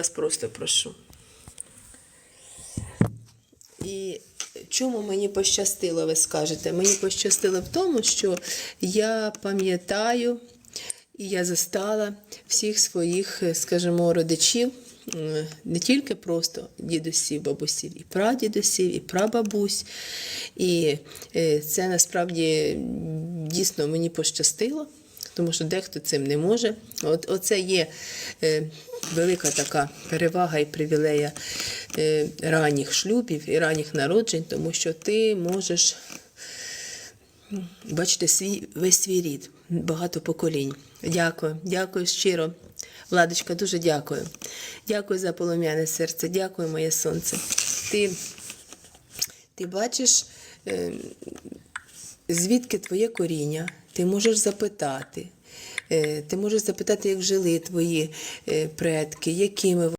вас просто прошу. І чому мені пощастило, ви скажете? Мені пощастило в тому, що я пам'ятаю і я застала всіх своїх, скажімо, родичів, не тільки просто дідусів, бабусів, і прадідусів, і прабабусь. І е, це насправді дійсно мені пощастило. Тому що дехто цим не може. От оце є е, велика така перевага і привілея е, ранніх шлюбів і ранніх народжень, тому що ти можеш бачити свій, весь свій рід, багато поколінь. Дякую, дякую щиро. Владочка, дуже дякую. Дякую за полум'яне серце, дякую, моє сонце. Ти, ти бачиш. Е, звідки твоє коріння, ти можеш запитати. Е, Ти можеш запитати, як жили твої е, предки, якими